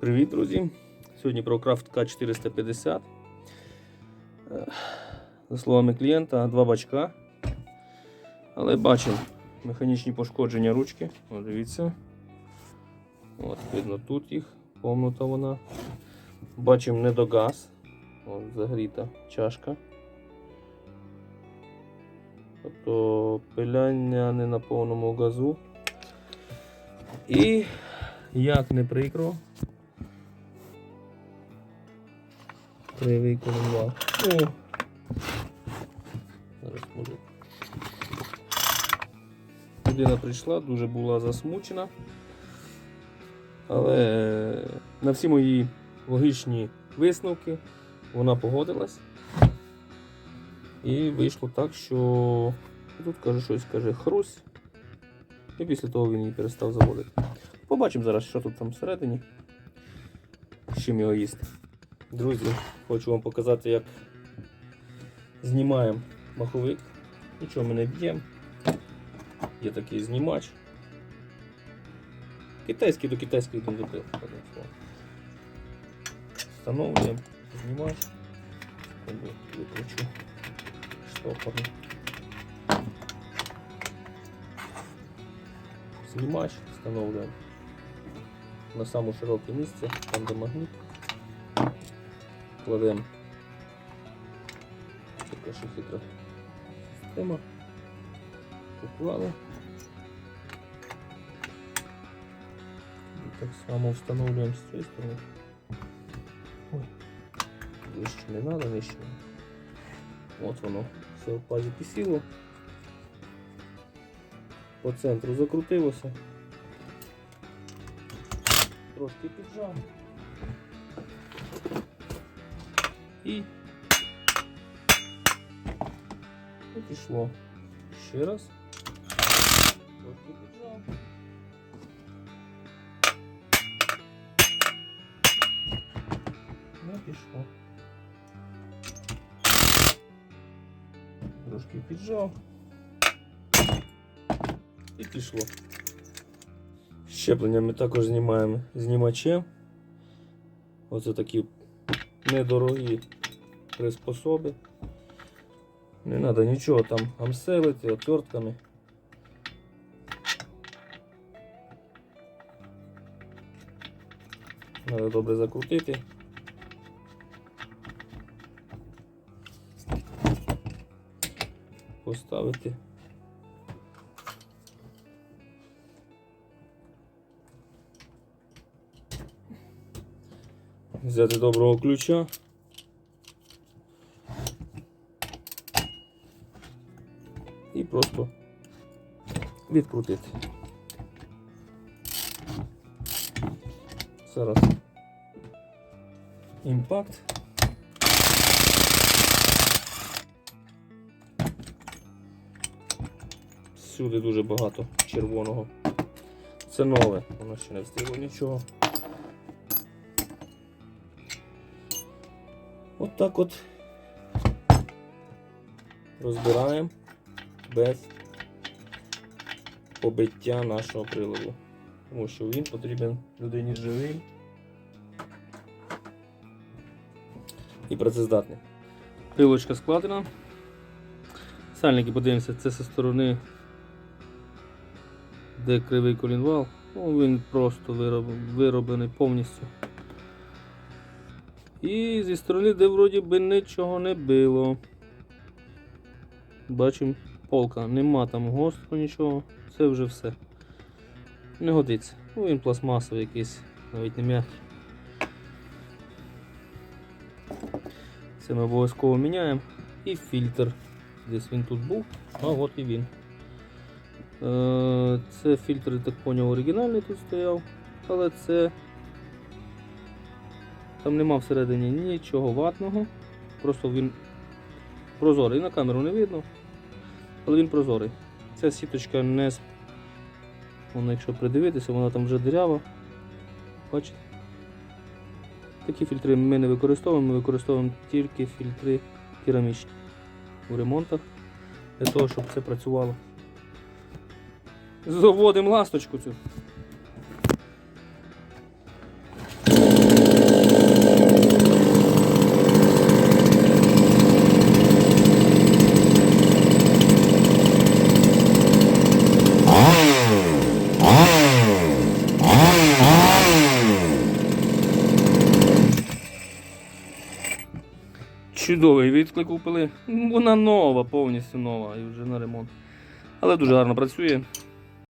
Привіт, друзі! Сьогодні про Крафт К450. Е, За словами клієнта, два бачка. Але бачимо механічні пошкодження ручки. О, дивіться. От, видно тут їх, помнута вона. Бачимо недогаз. От, загріта чашка. Тобто пиляння не на повному газу. І як не прикро, кривий коленвал. О! Зараз може. Людина прийшла, дуже була засмучена. Але на всі мої логічні висновки вона погодилась. І вийшло так, що тут каже щось каже хрусь. І після того він її перестав заводити. Побачимо зараз, що тут там всередині. З чим його їсти. Друзі, хочу вам показати, як знімаємо маховик. Нічого ми не б'ємо. Є такий знімач. Китайський до китайських бензопил. Встановлюємо знімач. Секунду, Викручу штопором. Знімач встановлюємо на саме широке місце, там де магніт. Кладемо така що хитра система. Поклали. І так само встановлюємо з цієї сторони. Ой, вище не треба, нижче. От воно все в пазі підсіло. По центру закрутилося. Трошки піджав. І і пішло. Ще раз. Трошки піджав. Не пішло. Трошки піджав. І пішло. Щеплення ми також знімаємо знімачем. Оце такі недорогі приспособи. Не треба нічого там амселити, отвертками. Треба добре закрутити. Поставити. Взяти доброго ключа. І просто відкрутити. Зараз імпакт. Всюди дуже багато червоного. Це нове, воно ще не встигло нічого. От так от розбираємо без побиття нашого приладу. Тому що він потрібен людині живий і працездатний. Пилочка складена. Сальники подивимося, це зі сторони, де кривий колінвал. Ну, він просто вироб- вироблений повністю. І зі сторони, де вроді би нічого не було. Бачимо, полка, нема там гострого нічого, це вже все. Не годиться. Ну він пластмасовий якийсь, навіть не м'який. Це ми обов'язково міняємо. І фільтр. Десь він тут був, а от і він. Е, Це фільтр, так поняв, оригінальний тут стояв, але це там нема всередині нічого ватного. Просто він прозорий. На камеру не видно, але він прозорий. Ця сіточка не вона, якщо придивитися, вона там вже дирява. Бачите? Такі фільтри ми не використовуємо, ми використовуємо тільки фільтри керамічні у ремонтах для того, щоб це працювало. Заводимо ласточку цю. Чудовий відклик купили. Вона нова, повністю нова і вже на ремонт. Але дуже гарно працює.